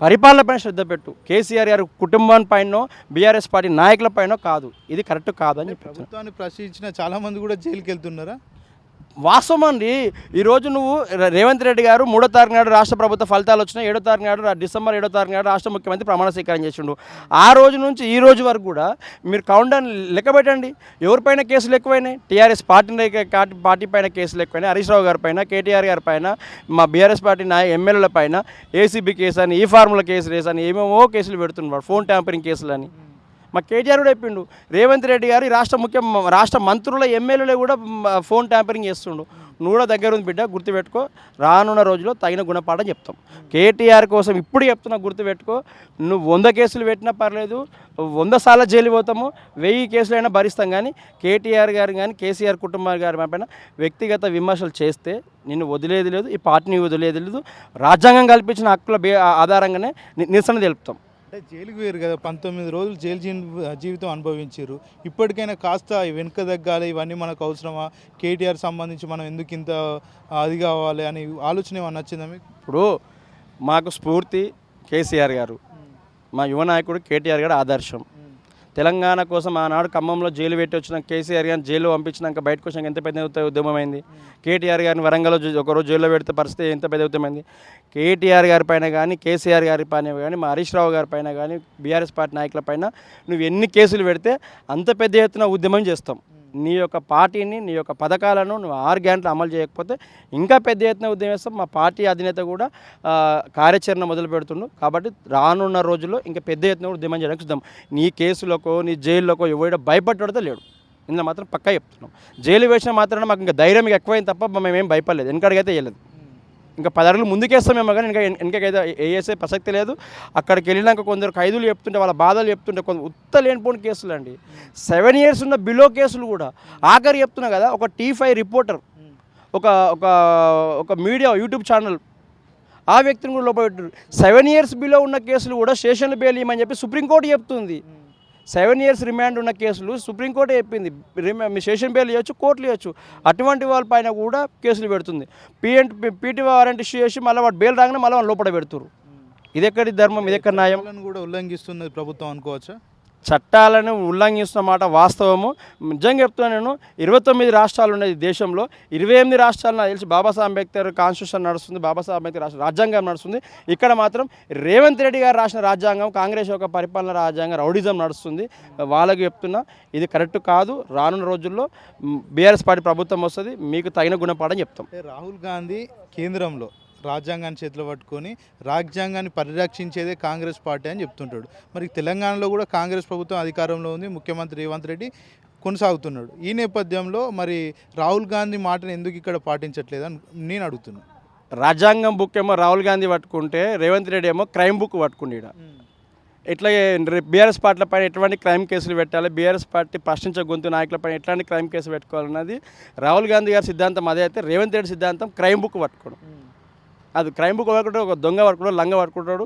పరిపాలన పైన శ్రద్ధ పెట్టు. కేసీఆర్ గారి కుటుంబం పైన బీఆర్ఎస్ పార్టీ నాయకుల పైన కాదు. ఇది కరెక్ట్ కాదని ప్రభుత్వాన్ని ప్రశ్నించిన చాలా మంది కూడా జైలుకి వెళ్తున్నారా వాస్తవం అండి ఈరోజు నువ్వు రేవంత్ రెడ్డి గారు మూడో తారీఖు నాడు రాష్ట్ర ప్రభుత్వ ఫలితాలు వచ్చినాయి. ఏడో తారీఖు నాడు డిసెంబర్ ఏడో తారీఖు నాడు రాష్ట్ర ముఖ్యమంత్రి ప్రమాణ స్వీకారం చేసిండు. ఆ రోజు నుంచి ఈ రోజు వరకు కూడా మీరు కౌంటర్ లెక్క పెట్టండి. ఎవరిపైన కేసులు ఎక్కువైనాయి? టీఆర్ఎస్ పార్టీ పార్టీ పైన కేసులు ఎక్కువైనాయి. హరీష్ రావు గారి పైన కేటీఆర్ గారి పైన మా బీఆర్ఎస్ పార్టీ నాయ ఎమ్మెల్యేల పైన ఏసీబీ కేసు అని ఈ ఫార్ములా కేసు రేస్ అని ఏమేమో కేసులు పెడుతున్నారు. ఫోన్ ట్యాంపరింగ్ కేసులు అని మా కేటీఆర్ కూడా చెప్పిండు. రేవంత్ రెడ్డి గారు ఈ రాష్ట్ర ముఖ్య రాష్ట్ర మంత్రుల ఎమ్మెల్యేలు కూడా ఫోన్ ట్యాంపరింగ్ చేస్తుండు. నువ్వు కూడా దగ్గర ఉంది బిడ్డ గుర్తుపెట్టుకో. రానున్న రోజుల్లో తగిన గుణపాఠం చెప్తాం. కేటీఆర్ కోసం ఇప్పుడు చెప్తున్నా గుర్తుపెట్టుకో. నువ్వు వంద కేసులు పెట్టినా పర్లేదు. వంద సార్లు జైలు పోతాము. వెయ్యి కేసులైనా భరిస్తాం కానీ కేటీఆర్ గారు కానీ కేసీఆర్ కుటుంబం గారి పైన వ్యక్తిగత విమర్శలు చేస్తే నిన్ను వదిలేది లేదు ఈ పార్టీని వదిలేది లేదు. రాజ్యాంగం కల్పించిన హక్కుల బే ఆధారంగానే ని- నిరసన తెలుపుతాం. అంటే జైలుకు వేరు కదా పంతొమ్మిది రోజులు జైలు జీవితం అనుభవించారు. ఇప్పటికైనా కాస్త వెనుక తగ్గాలి ఇవన్నీ మనకు అవసరమా? కేటీఆర్ సంబంధించి మనం ఎందుకు ఇంత అది కావాలి అని ఆలోచన ఏమన్నా వచ్చిందా మీకు? ఇప్పుడు మాకు స్ఫూర్తి కేసీఆర్ గారు. మా యువ నాయకుడు కేటీఆర్ గారు ఆదర్శం. తెలంగాణ కోసం ఆనాడు ఖమ్మంలో జైలు పెట్టి వచ్చిన కేసీఆర్ గారిని జైలు పంపించినాక బయటకు వచ్చినాక ఎంత పెద్ద ఉద్యమమైంది? ఉద్యమం అయింది కేటీఆర్ గారిని వరంగల్లో ఒకరోజు జైల్లో పెడితే పరిస్థితి ఎంత పెద్ద ఉద్యమైంది కేటీఆర్ గారి పైన కానీ కేసీఆర్ గారి పైన కానీ మా హరీష్ రావు గారి పైన కానీ బీఆర్ఎస్ పార్టీ నాయకుల పైన నువ్వు ఎన్ని కేసులు పెడితే అంత పెద్ద ఎత్తున ఉద్యమం చేస్తాం. నీ యొక్క పార్టీని నీ యొక్క పథకాలను నువ్వు ఆరు గ్యాంట్లు అమలు చేయకపోతే ఇంకా పెద్ద ఎత్తున ఉద్యమిస్తాం మా పార్టీ అధినేత కూడా కార్యాచరణ మొదలు పెడుతుండు. కాబట్టి రానున్న రోజుల్లో ఇంకా పెద్ద ఎత్తున ఉద్యమం చేయడానికి చూద్దాం. నీ కేసులకో నీ జైల్లోకో ఎవడో భయపడ్డతో లేడు. ఇందులో మాత్రం పక్కా చెప్తున్నాం. జైలు వేసిన మాత్రమే మాకు ఇంకా ధైర్యం ఎక్కువైంది తప్ప మేమేం భయపడలేదు. వెనకడికైతే వెళ్ళలేదు ఇంకా పదడుగులు ముందుకేస్తామేమో కానీ ఇంకా వెనకైతే వేసే ప్రసక్తి లేదు. అక్కడికి వెళ్ళినాక కొందరు ఖైదులు చెప్తుంటే వాళ్ళ బాధలు చెప్తుంటే కొంత ఉత్త లేనిపోని కేసులు అండి. సెవెన్ ఇయర్స్ ఉన్న బిలో కేసులు కూడా. ఆఖరి చెప్తున్నా కదా ఒక టీ ఫైవ్ రిపోర్టర్ ఒక ఒక ఒక మీడియా యూట్యూబ్ ఛానల్ ఆ వ్యక్తిని కూడా లోపల సెవెన్ ఇయర్స్ బిలో ఉన్న కేసులు కూడా స్టేషన్లు బెయిల్ ఇవ్వమని చెప్పి సుప్రీంకోర్టు చెప్తుంది. సెవెన్ ఇయర్స్ రిమాండ్ ఉన్న కేసులు సుప్రీంకోర్టు చెప్పింది. రిమా సెషన్ బెయిల్ ఇవ్వచ్చు కోర్టులు ఇవ్వచ్చు అటువంటి వాళ్ళ పైన కూడా కేసులు పెడుతుంది. పిఎన్ పీటీ వారెంట్ ఇష్యూ చేసి మళ్ళీ వాడు బెయిల్ రాగానే మళ్ళీ వాళ్ళు లోపల పెడుతురు ఇది ఎక్కడి ధర్మం ఇది ఎక్కడ న్యాయం కూడా ఉల్లంఘిస్తున్నది ప్రభుత్వం అనుకోవచ్చా? చట్టాలను ఉల్లంఘిస్తున్న మాట వాస్తవము. నిజంగా చెప్తున్నా నేను ఇరవై తొమ్మిది రాష్ట్రాలు ఉన్నాయి దేశంలో. ఇరవై ఎనిమిది రాష్ట్రాలు నాకు తెలిసి బాబాసాహెబ్ అంబేద్కర్ కాన్స్టిట్యూషన్ నడుస్తుంది బాబాసాహెబ్ అంబేద్కర్ రాష్ట్ర రాజ్యాంగం నడుస్తుంది. ఇక్కడ మాత్రం రేవంత్ రెడ్డి గారు రాసిన రాజ్యాంగం కాంగ్రెస్ యొక్క పరిపాలన రాజ్యాంగం రౌడిజం నడుస్తుంది. వాళ్ళకి చెప్తున్నా ఇది కరెక్ట్ కాదు. రానున్న రోజుల్లో బీఆర్ఎస్ పార్టీ ప్రభుత్వం వస్తుంది. మీకు తగిన గుణపాఠం చెప్తాం. రాహుల్ గాంధీ కేంద్రంలో రాజ్యాంగాన్ని చేతిలో పట్టుకొని రాజ్యాంగాన్ని పరిరక్షించేదే కాంగ్రెస్ పార్టీ అని చెప్తుంటాడు. మరి తెలంగాణలో కూడా కాంగ్రెస్ ప్రభుత్వం అధికారంలో ఉంది ముఖ్యమంత్రి రేవంత్ రెడ్డి కొనసాగుతున్నాడు. ఈ నేపథ్యంలో మరి రాహుల్ గాంధీ మాటను ఎందుకు ఇక్కడ పాటించట్లేదు అని నేను అడుగుతున్నాను రాజ్యాంగం బుక్ ఏమో రాహుల్ గాంధీ పట్టుకుంటే రేవంత్ రెడ్డి ఏమో క్రైమ్ బుక్ పట్టుకుండి. ఇట్లా బీఆర్ఎస్ పార్టీల పైన ఎటువంటి క్రైమ్ కేసులు పెట్టాలి బీఆర్ఎస్ పార్టీ ప్రశ్నించే గొంతు నాయకుల పైన ఎట్లాంటి క్రైమ్ కేసు పెట్టుకోవాలన్నది రాహుల్ గాంధీ గారి సిద్ధాంతం అదే అయితే రేవంత్ రెడ్డి సిద్ధాంతం క్రైమ్ బుక్ పట్టుకోవడం. అది క్రైమ్ బుక్ పట్టుకుంటాడు ఒక దొంగ పట్టుకుంటాడు లంగ పట్టుకుంటాడు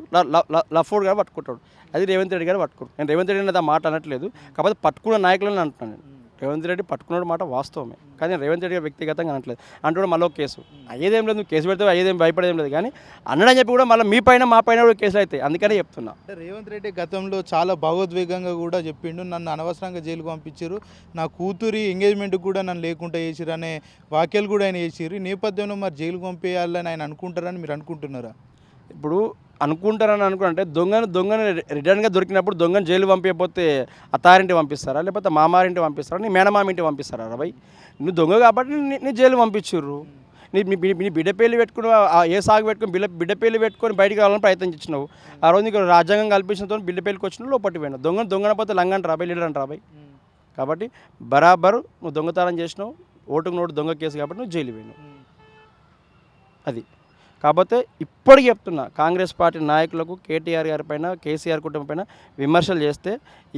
లఫోడ్ గారు పట్టుకుంటాడు. అది రేవంత్ రెడ్డి గారు పట్టుకుంటాడు నేను రేవంత్ రెడ్డి అనేది ఆ మాట అనట్లేదు. కాకపోతే పట్టుకున్న నాయకులని అంటున్నాను నేను. రేవంత్ రెడ్డి పట్టుకున్నాడు మాట వాస్తవమే. కానీ రేవంత్ రెడ్డి వ్యక్తిగతంగా అనట్లేదు. అంటాడు మళ్ళీ కేసు. అయ్యేదేం లేదు నువ్వు కేసు పెడితే అయ్యేదేం భయపడేదేం లేదు. కానీ అన్నడని చెప్పి కూడా మళ్ళీ మీ పైన మా పైన కూడా కేసులు అవుతాయి. అందుకనే చెప్తున్నా. అంటే రేవంత్ రెడ్డి గతంలో చాలా భావోద్వేగంగా కూడా చెప్పిండు. నన్ను అనవసరంగా జైలుకు పంపించారు. నా కూతురి ఎంగేజ్మెంట్ కూడా నన్ను లేకుండా చేసిరు అనే వాక్యాలు కూడా ఆయన చేసిరు నేపథ్యంలో మరి జైలుకు పంపేయాలని ఆయన అనుకుంటారని మీరు అనుకుంటున్నారా? ఇప్పుడు అనుకుంటారని అనుకుంటే దొంగను దొంగను రిటర్న్గా దొరికినప్పుడు దొంగను జైలు పంపించకపోతే అత్తారింటి పంపిస్తారా? లేకపోతే మామారింటి పంపిస్తారా? నీ మేనమామ ఇంటి పంపిస్తారా రవై నువ్వు దొంగ కాబట్టి నీ- జైలు పంపించుర్రు. నీ నీ బిడ్డ పేర్లు పెట్టుకుని ఆ ఏ సాగు పెట్టుకుని బిడ్డ బిడ్డ పేర్లు పెట్టుకొని బయటికి రావాలని ప్రయత్నం చేసినావు. ఆ రోజు నీకు రాజ్యాంగం కల్పించినతో బిడ్డ పేర్లకు వచ్చిన లోపట్టి పోయినావు. దొంగ దొంగనపోతే లంగంట రాబాయి లీడర్ అంట రాబాయి కాబట్టి బరాబర్ నువ్వు దొంగతనం చేసినావు ఓటుకు నోటు దొంగ కేసు కాబట్టి నువ్వు జైలు పోయినావు. అది. కాకపోతే ఇప్పటికి చెప్తున్నా కాంగ్రెస్ పార్టీ నాయకులకు కేటీఆర్ గారి పైన కేసీఆర్ కుటుంబం పైన విమర్శలు చేస్తే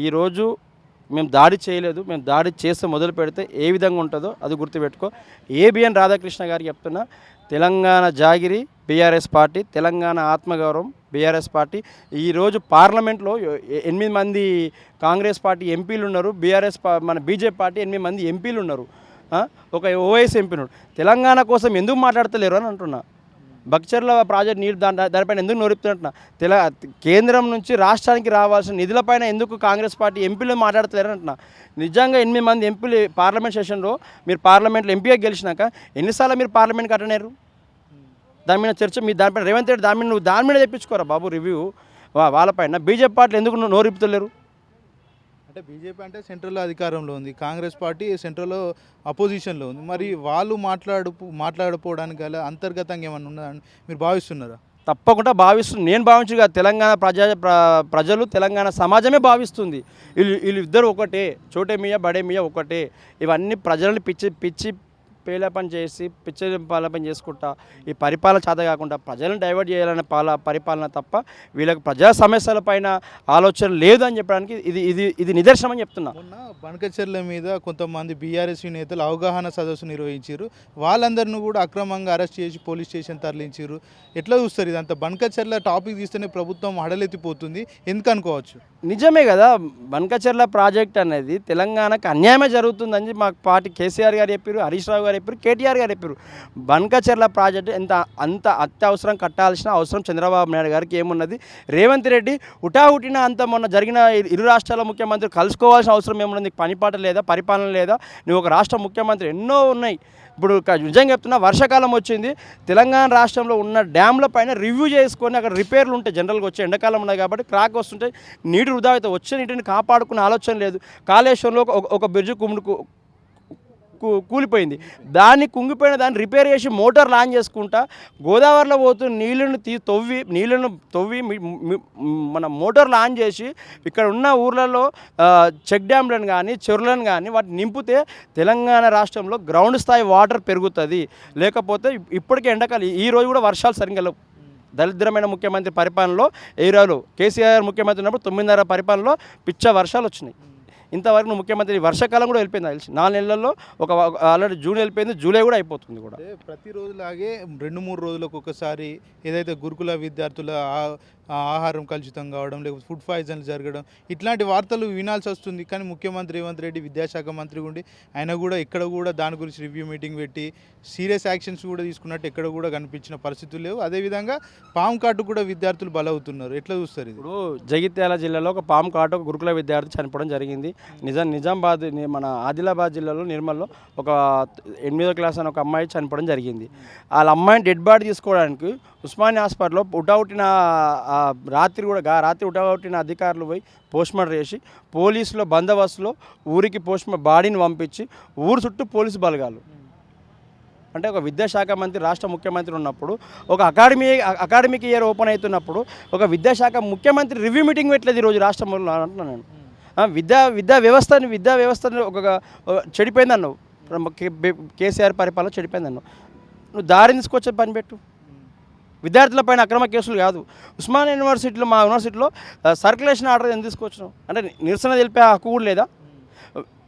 ఈరోజు మేము దాడి చేయలేదు మేము దాడి చేస్తే మొదలు పెడితే ఏ విధంగా ఉంటుందో అది గుర్తుపెట్టుకో. ఏబిఎన్ రాధాకృష్ణ గారికి చెప్తున్నా తెలంగాణ జాగిరి బీఆర్ఎస్ పార్టీ తెలంగాణ ఆత్మగౌరవం బీఆర్ఎస్ పార్టీ. ఈరోజు పార్లమెంట్లో ఎనిమిది మంది కాంగ్రెస్ పార్టీ ఎంపీలు ఉన్నారు బీఆర్ఎస్ మన బీజేపీ పార్టీ ఎనిమిది మంది ఎంపీలు ఉన్నారు. ఒక ఓఎస్ ఎంపీ తెలంగాణ కోసం ఎందుకు మాట్లాడతలేరు అని అంటున్నా. బక్చర్ల ప్రాజెక్ట్ నీరు దాని దానిపైన ఎందుకు నోరుపుతున్నట్టున్నా? తెల కేంద్రం నుంచి రాష్ట్రానికి రావాల్సిన నిధులపైన ఎందుకు కాంగ్రెస్ పార్టీ ఎంపీలు మాట్లాడతలేరంటున్నా నిజంగా ఎనిమిది మంది ఎంపీలు పార్లమెంట్ సెషన్లో మీరు పార్లమెంట్లో ఎంపీగా గెలిచినాక ఎన్నిసార్లు మీరు పార్లమెంట్కి కట్టలేరు దాని మీద చర్చ మీ దానిపైన రేవంత్ రెడ్డి దాని మీద నువ్వు దాని మీద తెప్పించుకోరా బాబు రివ్యూ? వాళ్ళపైన బీజేపీ పార్టీలు ఎందుకు నువ్వు నోరిపుతలేరు అంటే బీజేపీ అంటే సెంట్రల్ అధికారంలో ఉంది కాంగ్రెస్ పార్టీ సెంట్రల్లో అపోజిషన్లో ఉంది. మరి వాళ్ళు మాట్లాడు మాట్లాడపోవడానికి గల అంతర్గతంగా ఏమన్నా ఉన్నదని మీరు భావిస్తున్నారా? తప్పకుండా భావిస్తుంది. నేను భావించుగా తెలంగాణ ప్రజా ప్ర- ప్రజలు తెలంగాణ సమాజమే భావిస్తుంది. వీళ్ళు వీళ్ళు ఇద్దరు ఒకటే చోటే మియా బడే మియా ఒకటే. ఇవన్నీ ప్రజల్ని పిచ్చి పిచ్చి పేలపని చేసి పిచ్చి పాలపని చేసుకుంటా ఈ పరిపాలన చేత కాకుండా ప్రజలను డైవర్ట్ చేయాలనే పాల పరిపాలన తప్ప వీళ్ళకి ప్రజా సమస్యల పైన ఆలోచన లేదు అని చెప్పడానికి ఇది ఇది ఇది నిదర్శనం అని చెప్తున్నా. మొన్న బనకచెర్ల మీద కొంతమంది బీఆర్ఎస్ నేతలు అవగాహన సదస్సు నిర్వహించారు. వాళ్ళందరిని కూడా అక్రమంగా అరెస్ట్ చేసి పోలీస్ స్టేషన్ తరలించారు. ఎట్లా చూస్తారు ఇదంతా? బనకచెర్ల టాపిక్ తీస్తేనే ప్రభుత్వం హడలెత్తిపోతుంది ఎందుకు అనుకోవచ్చు? నిజమే కదా బనకచెర్ల ప్రాజెక్ట్ అనేది తెలంగాణకు అన్యాయమే జరుగుతుందని మాకు పార్టీ కేసీఆర్ గారు చెప్పారు హరీష్ రావు గారు చెప్పారు కేటీఆర్ గారు చెప్పారు. బన్కచర్ల ప్రాజెక్ట్ ఎంత అంత అత్యవసరం కట్టాల్సిన అవసరం చంద్రబాబు నాయుడు గారికి ఏమున్నది? రేవంత్ రెడ్డి హుటాహుటిన అంత మొన్న జరిగిన ఇరు రాష్ట్రాల ముఖ్యమంత్రి కలుసుకోవాల్సిన అవసరం ఏమున్నది? నీకు పనిపాట లేదా? పరిపాలన లేదా? నువ్వు ఒక రాష్ట్ర ముఖ్యమంత్రి ఎన్నో ఉన్నాయి. ఇప్పుడు నిజంగా చెప్తున్నా వర్షాకాలం వచ్చింది. తెలంగాణ రాష్ట్రంలో ఉన్న డ్యామ్ల పైన రివ్యూ చేసుకొని అక్కడ రిపేర్లు ఉంటాయి జనరల్గా వచ్చే ఎండాకాలం ఉన్నాయి కాబట్టి క్రాక్ వస్తుంటే నీటి వృధా అయితే వచ్చే నీటిని కాపాడుకునే ఆలోచన లేదు. కాళేశ్వరంలో ఒక ఒక బ్రిడ్జ్ కుమ్ముడు కూలిపోయింది. దాన్ని కుంగిపోయిన దాన్ని రిపేర్ చేసి మోటార్ లాంచ్ చేసుకుంటా గోదావరిలో పోతున్న నీళ్ళను తీ తవ్వి నీళ్ళను తవ్వి మన మోటార్ లాంచ్ చేసి ఇక్కడ ఉన్న ఊర్లలో చెక్ డ్యామ్లను కానీ చెరువులను కానీ వాటిని నింపితే తెలంగాణ రాష్ట్రంలో గ్రౌండ్ స్థాయి వాటర్ పెరుగుతుంది. లేకపోతే ఇప్పటికే ఎండకాలి ఈ రోజు కూడా వర్షాలు సరిగ్గా లేవు. దరిద్రమైన ముఖ్యమంత్రి పరిపాలనలో ఏరియాలో కేసీఆర్ ముఖ్యమంత్రి ఉన్నప్పుడు తొమ్మిదిన్నర పరిపాలనలో పిచ్చ వర్షాలు వచ్చినాయి. ఇంతవరకు నువ్వు ముఖ్యమంత్రి వర్షాకాలం కూడా వెళ్ళిపోయింది తెలిసి. నాలుగు నెలల్లో ఒక ఆల్రెడీ జూన్ వెళ్ళిపోయింది జూలై కూడా అయిపోతుంది కూడా. ప్రతిరోజులాగే రెండు మూడు రోజులకు ఒకసారి ఏదైతే గురుకుల విద్యార్థుల ఆహారం కలుషితం కావడం లేకపోతే ఫుడ్ పాయిజన్లు జరగడం ఇట్లాంటి వార్తలు వినాల్సి వస్తుంది. కానీ ముఖ్యమంత్రి రేవంత్ రెడ్డి విద్యాశాఖ మంత్రి ఉండి ఆయన కూడా ఎక్కడ కూడా దాని గురించి రివ్యూ మీటింగ్ పెట్టి సీరియస్ యాక్షన్స్ కూడా తీసుకున్నట్టు ఎక్కడ కూడా కనిపించిన పరిస్థితులు లేవు. అదేవిధంగా పాము కాటు కూడా విద్యార్థులు బలవుతున్నారు. ఎట్లా చూస్తారు ఇది? ఇప్పుడు జగిత్యాల జిల్లాలో ఒక పాము కాటు ఒక గురుకుల విద్యార్థి చనిపోవడం జరిగింది. నిజాం నిజామాబాద్ మన ఆదిలాబాద్ జిల్లాలో నిర్మల్లో ఒక ఎనిమిదో క్లాస్ అని ఒక అమ్మాయి చనిపోవడం జరిగింది. వాళ్ళ అమ్మాయిని డెడ్ బాడీ తీసుకోవడానికి ఉస్మానియా హాస్పిటల్లో పుట్టవుట్టిన రాత్రి కూడా గా- రాత్రి ఉడగొట్టిన అధికారులు పోయి పోస్ట్మార్టం చేసి పోలీసులో బందోబస్తులో ఊరికి పోస్ట్ బాడీని పంపించి ఊరు చుట్టూ పోలీసు బలగాలు. అంటే ఒక విద్యాశాఖ మంత్రి రాష్ట్ర ముఖ్యమంత్రి ఉన్నప్పుడు ఒక అకాడమీ అకాడమిక్ ఇయర్ ఓపెన్ అవుతున్నప్పుడు ఒక విద్యాశాఖ ముఖ్యమంత్రి రివ్యూ మీటింగ్ పెట్టలేదు ఈరోజు రాష్ట్రంలో అంటున్నాను నేను. విద్యా విద్యా వ్యవస్థని విద్యా వ్యవస్థని ఒక చెడిపోయిందన్నావు. చెడిపోయింది అన్నావు కేసీఆర్ పరిపాలన చెడిపోయిందన్నావు. నువ్వు దారి తీసుకొచ్చే పని పెట్టు. విద్యార్థుల పైన అక్రమ కేసులు కాదు. ఉస్మాన్ యూనివర్సిటీలో మా యూనివర్సిటీలో సర్క్యులేషన్ ఆర్డర్ ఎందుకు తీసుకొచ్చినావు? అంటే నిరసన తెలిపే హక్కు కూడా లేదా?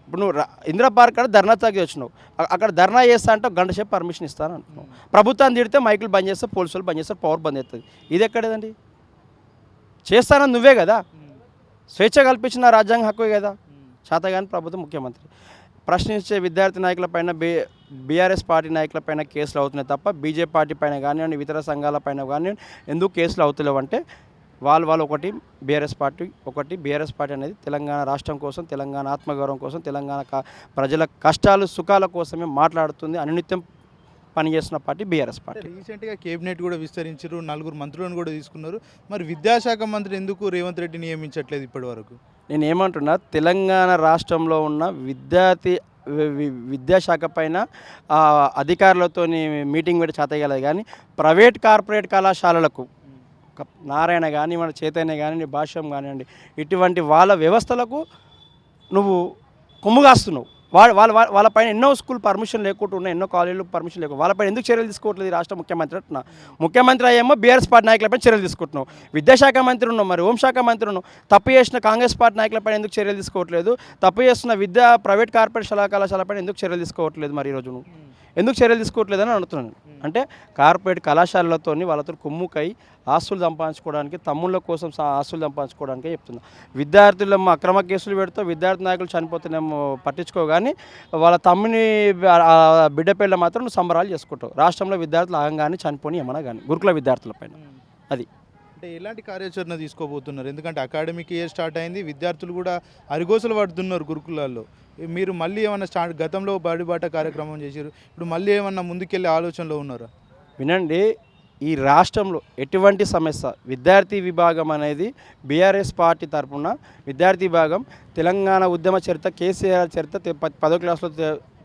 ఇప్పుడు నువ్వు ఇందిరా పార్క్ కాడ ధర్నా తాగి వచ్చినావు. అక్కడ ధర్నా చేస్తా అంటే గంట సేపు పర్మిషన్ ఇస్తాను అంటున్నావు. ప్రభుత్వాన్ని తిడితే మైకులు బంద్ చేస్తే పోలీసులు బంద్ చేస్తారు పవర్ బంద్ అవుతుంది ఇది ఎక్కడేదండి? చేస్తానని నువ్వే కదా? స్వేచ్ఛ కల్పించిన రాజ్యాంగ హక్కు కదా? శాతగాని ప్రభుత్వం ముఖ్యమంత్రి. ప్రశ్నించే విద్యార్థి నాయకులపైన బీ బీఆర్ఎస్ పార్టీ నాయకులపైన కేసులు అవుతున్నాయి తప్ప బీజేపీ పార్టీ పైన కానివ్వండి ఇతర సంఘాల పైన కానివ్వండి ఎందుకు కేసులు అవుతలేవు అంటే వాళ్ళు వాళ్ళు ఒకటి బీఆర్ఎస్ పార్టీ ఒకటి బీఆర్ఎస్ పార్టీ అనేది తెలంగాణ రాష్ట్రం కోసం తెలంగాణ ఆత్మగౌరవం కోసం తెలంగాణ ప్రజల కష్టాలు సుఖాల కోసమే మాట్లాడుతుంది అనునిత్యం పనిచేస్తున్న పార్టీ బీఆర్ఎస్ పార్టీ. రీసెంట్గా కేబినెట్ కూడా విస్తరించారు నలుగురు మంత్రులను కూడా తీసుకున్నారు. మరి విద్యాశాఖ మంత్రి ఎందుకు రేవంత్ రెడ్డి నియమించట్లేదు ఇప్పటి వరకు నేను ఏమంటున్నా తెలంగాణ రాష్ట్రంలో ఉన్న విద్యార్థి విద్యాశాఖ పైన అధికారులతో అధికారులతోని మీటింగ్ పెట్టి చేతగలదు. కానీ ప్రైవేట్ కార్పొరేట్ కళాశాలలకు నారాయణ కానీ మన చైతన్య కానివ్వండి భాష్యం కానివ్వండి ఇటువంటి వాళ్ళ వ్యవస్థలకు నువ్వు కొమ్ముగాస్తున్నావు. వాళ్ళ వాళ్ళ వాళ్ళ- వాళ్ళపైన ఎన్నో స్కూల్ పర్మిషన్ లేకుండా ఉన్నాయి ఎన్నో కాలేజీలు పర్మిషన్ లేకుండా. వాళ్ళపైన ఎందుకు చర్యలు తీసుకోవట్లేదు రాష్ట్ర ముఖ్యమంత్రి అంటున్నా. ముఖ్యమంత్రి అయ్యేమో బీఆర్ఎస్ పార్టీ నాయకులపై చర్యలు తీసుకుంటున్నావు. విద్యాశాఖ మంత్రి ఉన్నావు మరి హోంశాఖ మంత్రి ఉన్నావు. తప్పు చేసిన కాంగ్రెస్ పార్టీ నాయకులపైన ఎందుకు చర్యలు తీసుకోవట్లేదు? తప్పు చేస్తున్న విద్యా ప్రైవేట్ కార్పొరేట్ కళాశాలపైన ఎందుకు చర్యలు తీసుకోవట్లేదు మరి ఈరోజు ఎందుకు చర్యలు తీసుకోవట్లేదని అడుగుతున్నాను అంటే కార్పొరేట్ కళాశాలలతోని వాళ్ళతో కుమ్ముకై ఆస్తులు సంపాదించుకోవడానికి తమ్ముళ్ళ కోసం ఆస్తులు సంపాదించుకోవడానికే చెప్తున్నా. విద్యార్థులేమో అక్రమ కేసులు పెడితే విద్యార్థి నాయకులు చనిపోతేనేమో పట్టించుకో కానీ వాళ్ళ తమ్ముని బిడ్డ పిల్ల మాత్రం సంబరాలు చేసుకుంటావు. రాష్ట్రంలో విద్యార్థులు ఆగంగానే చనిపోని ఏమన్నా కానీ గురుకుల విద్యార్థుల పైన. అది. అంటే ఎలాంటి కార్యాచరణ తీసుకోబోతున్నారు? ఎందుకంటే అకాడమిక్ ఇయర్ స్టార్ట్ అయింది విద్యార్థులు కూడా అరిగోసలు పడుతున్నారు గురుకులాల్లో. మీరు మళ్ళీ ఏమన్నా స్టార్ట్ గతంలో బడిబాట కార్యక్రమం చేశారు ఇప్పుడు మళ్ళీ ఏమన్నా ముందుకెళ్ళే ఆలోచనలో ఉన్నారా? వినండి ఈ రాష్ట్రంలో ఎటువంటి సమస్య విద్యార్థి విభాగం అనేది బీఆర్ఎస్ పార్టీ తరఫున విద్యార్థి విభాగం తెలంగాణ ఉద్యమ చరిత్ర కేసీఆర్ చరిత్ర పదో క్లాస్లో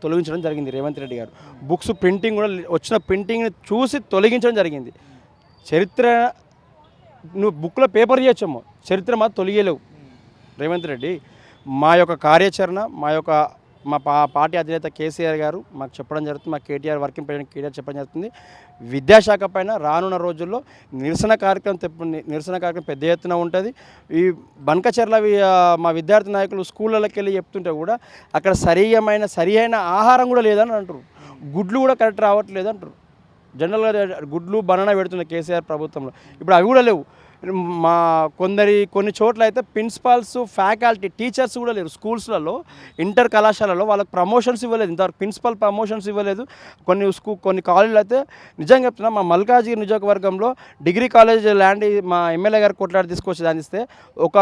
తొలగించడం జరిగింది రేవంత్ రెడ్డి గారు. బుక్స్ ప్రింటింగ్ కూడా వచ్చిన ప్రింటింగ్ని చూసి తొలగించడం జరిగింది. చరిత్ర నువ్వు బుక్లో పేపర్ చేయొచ్చమ్మో చరిత్ర మాత్రం తొలగలేవు రేవంత్ రెడ్డి మా యొక్క కార్యాచరణ మా యొక్క మా పా పార్టీ అధినేత కేసీఆర్ గారు మాకు చెప్పడం జరుగుతుంది మా కేటీఆర్ వర్కింగ్ ప్రెసిడెంట్ కేటీఆర్ చెప్పడం జరుగుతుంది. విద్యాశాఖ పైన రానున్న రోజుల్లో నిరసన కార్యక్రమం తెప్ప నిరసన కార్యక్రమం పెద్ద ఎత్తున ఉంటుంది. ఈ బనకచెర్ల మా విద్యార్థి నాయకులు స్కూళ్ళకి వెళ్ళి చెప్తుంటే కూడా అక్కడ సరియమైన సరి ఆహారం కూడా లేదని అంటారు గుడ్లు కూడా కరెక్ట్ రావట్లేదు అంటారు జనరల్గా గుడ్లు బనానా పెడుతున్న కేసీఆర్ ప్రభుత్వంలో. ఇప్పుడు అవి కూడా లేవు. మా కొందరి కొన్ని చోట్ల అయితే ప్రిన్సిపాల్స్ ఫ్యాకల్టీ టీచర్స్ కూడా లేరు స్కూల్స్లలో ఇంటర్ కళాశాలలో వాళ్ళకి ప్రమోషన్స్ ఇవ్వలేదు. ఇంతవరకు ప్రిన్సిపల్ ప్రమోషన్స్ ఇవ్వలేదు. కొన్ని స్కూ కొన్ని కాలేజీలు అయితే నిజంగా చెప్తున్నా మా మల్కాజ్గిరి నియోజకవర్గంలో డిగ్రీ కాలేజ్ ల్యాండ్ మా ఎమ్మెల్యే గారు కొట్లాడి తీసుకొచ్చి దానిస్తే ఇస్తే ఒక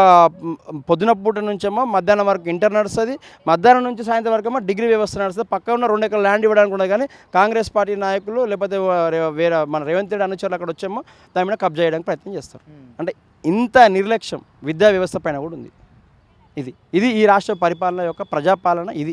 పొద్దున పూట నుంచేమో మధ్యాహ్నం వరకు ఇంటర్ నడుస్తుంది. మధ్యాహ్నం నుంచి సాయంత్రం వరకు డిగ్రీ వ్యవస్థ నడుస్తుంది. పక్క ఉన్న రెండు ఎకరాల ల్యాండ్ ఇవ్వడానికి కూడా కానీ కాంగ్రెస్ పార్టీ నాయకులు లేకపోతే వేరే మన రేవంత్ రెడ్డి అనుచరులు అక్కడ వచ్చేమో దాని మీద కబ్జా చేయడానికి ప్రయత్నం చేస్తారు. అంటే ఇంత నిర్లక్ష్యం విద్యా వ్యవస్థ పైన కూడా ఉంది. ఇది ఇది ఈ రాష్ట్ర పరిపాలన యొక్క ప్రజాపాలన ఇది.